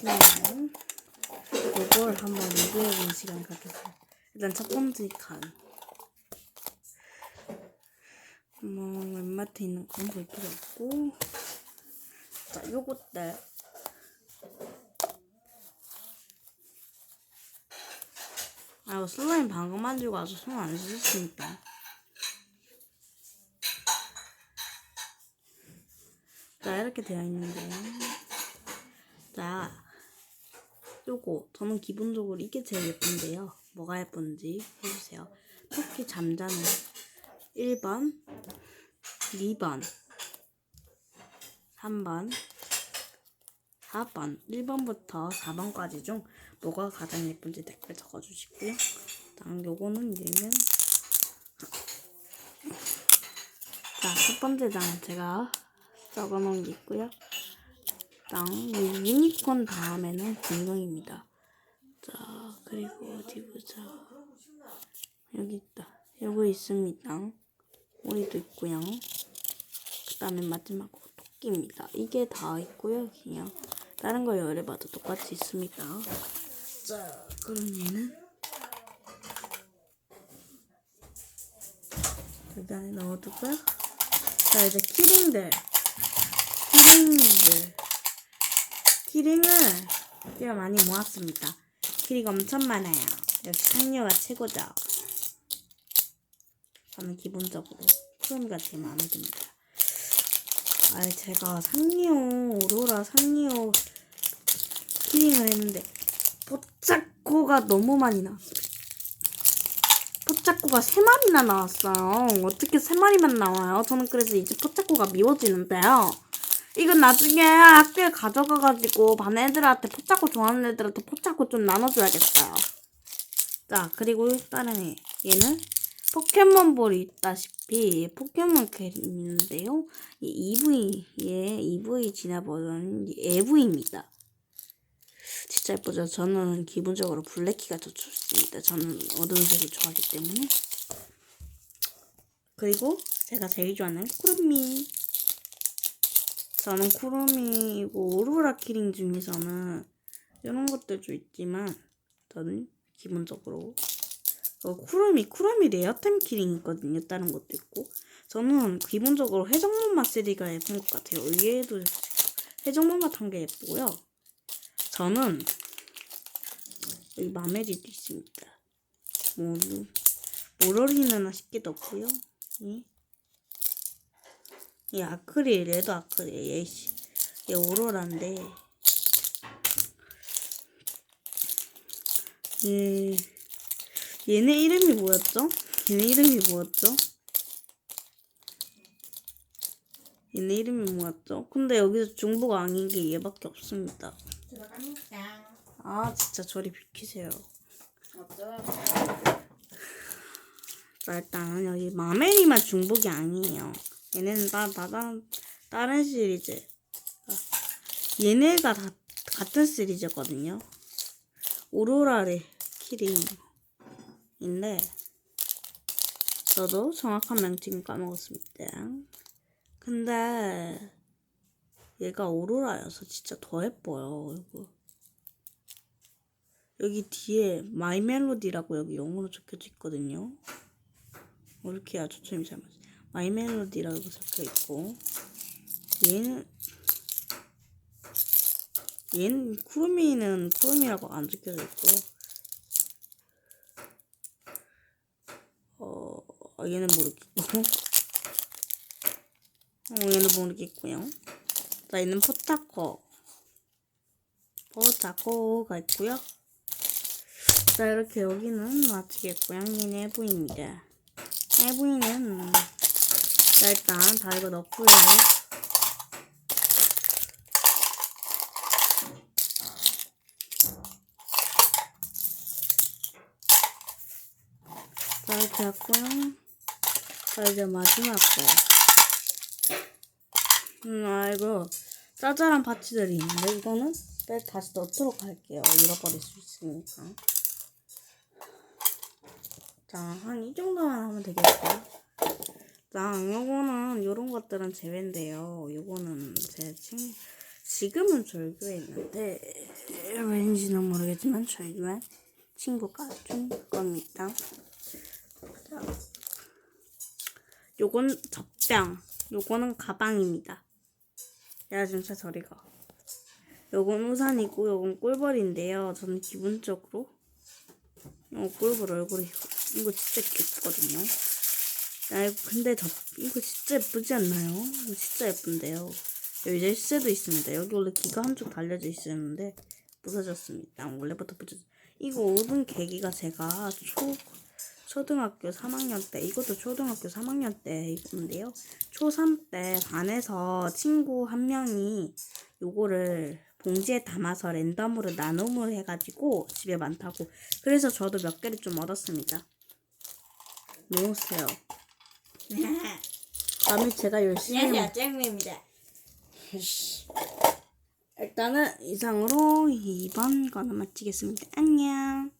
그러면 이걸 한번 리뷰해보는 시간을 갖겠어요. 일단 첫 번째 칸. 뭐 웬마트 있는 건 볼 필요 없고 자 요것들 아 이거 슬라임 방금 만들고 와서 손안 씻었습니다. 자 이렇게 되어 있는데요. 자 요거 저는 기본적으로 이게 제일 예쁜데요. 뭐가 예쁜지 해주세요. 토끼 잠자는 1번, 2번, 3번, 4번, 1번부터 4번까지 중 뭐가 가장 예쁜지 댓글 적어주시고요. 다음 요거는 얘는 자, 첫 번째 장 제가 적어놓은 게 있고요. 이 유니콘 다음에는 공룡입니다. 자, 그리고 어디 보자. 여기 있다. 요거 있습니다. 오리도 있고요. 그 다음에 마지막으로 토끼입니다. 이게 다 있고요. 그냥 다른 거 열어봐도 똑같이 있습니다. 자, 그럼 얘는 여기 안에 넣어두고요. 자, 이제 키링들. 키링들. 키링을 제가 많이 모았습니다. 키링 엄청 많아요. 역시 상류가 최고죠. 저는 기본적으로 푸른이가 제일 마음에 듭니다. 아, 제가 산리오 오로라 산리오 키링을 했는데 포차코가 너무 많이 나왔어요. 포차코가 세 마리나 나왔어요. 어떻게 세 마리만 나와요? 저는 그래서 이제 포차코가 미워지는데요. 이건 나중에 학교에 가져가가지고 반 애들한테 포차코 좋아하는 애들한테 포차코 좀 나눠줘야겠어요. 자, 그리고 다른 애. 얘는 포켓몬볼이 있다시피 포켓몬 캐릭인데요. 이 EV, 얘 EV 진화 버전 EV입니다. 진짜 예쁘죠? 저는 기본적으로 블랙키가 더 좋습니다. 저는 어두운색을 좋아하기 때문에. 그리고 제가 제일 좋아하는 쿠르미. 저는 쿠르미이고 오로라 키링 중에서는 이런 것들도 있지만 저는 기본적으로 어, 쿠르미, 쿠르미 레어템 키링 있거든요. 다른 것도 있고. 저는 기본적으로 해적문맛 세리가 예쁜 것 같아요. 얘도 해적문맛 한게 예쁘고요. 저는 여기 마메리도 있습니다. 뭐, 모러리는 싶기도 없고요. 이, 이 아크릴, 얘도 아크릴. 얘, 씨, 얘 오로라인데. 얘, 얘네 이름이 뭐였죠? 얘네 이름이 뭐였죠? 얘네 이름이 뭐였죠? 근데 여기서 중보가 아닌 게 얘밖에 없습니다. 들어갑니다. 아 진짜 저리 비키세요. 어쩌? 자 일단 여기 마멜이만 중복이 아니에요. 얘네는 다, 다, 다 다른 시리즈. 아, 얘네가 다 같은 시리즈거든요. 오로라의 키링인데 저도 정확한 명칭 까먹었습니다. 근데 얘가 오로라여서 진짜 더 예뻐요. 이거. 여기 뒤에 마이 멜로디라고 여기 영어로 적혀져 있거든요. 어, 이렇게 아주 초점이 잘 맞아. 마이 멜로디라고 적혀 있고 얘는 얘는 쿠루미는 쿠루미라고 안 적혀져 있고요. 어 얘는 모르겠고 어 얘는 모르겠고요. 자 얘는 포타코 포타코가 있고요. 자 이렇게 여기는 마치겠고요. 얘는 해부입니다. 해부이는 자 일단 다 이거 넣고요. 자 이렇게 했고요. 자 이제 마지막 거. 음 아이고 짜잘한 파츠들이 있는데 이거는 빼 다시 넣도록 할게요. 잃어버릴 수 있으니까. 자, 한 이 정도만 하면 되겠고요. 자, 요거는 요런 것들은 제외인데요. 요거는 제 친, 지금은 졸교에 있는데 왠지는 모르겠지만 저희만 친구가 준 겁니다. 자, 요건 젖병, 요거는 가방입니다. 야 진짜 저리 가. 요건 우산이고 요건 꿀벌인데요. 저는 기본적으로 요 꿀벌 얼굴이 이거 진짜 귀엽거든요. 야 이거 근데 저 이거 진짜 예쁘지 않나요? 이거 진짜 예쁜데요. 여기 열쇠도 있습니다. 여기 원래 기가 한쪽 달려져 있었는데 부서졌습니다. 원래부터 부서졌. 이거 얻은 계기가 제가 초 초등학교 3학년 때 이것도 초등학교 3학년 때 이건데요. 초3 때 반에서 친구 한 명이 요거를 봉지에 담아서 랜덤으로 나눔을 해가지고 집에 많다고 그래서 저도 몇 개를 좀 얻었습니다. 놓으세요. 다음에 제가 열심히 안녕하세요 짱미입니다 일단은 이상으로 이번 거는 마치겠습니다. 안녕.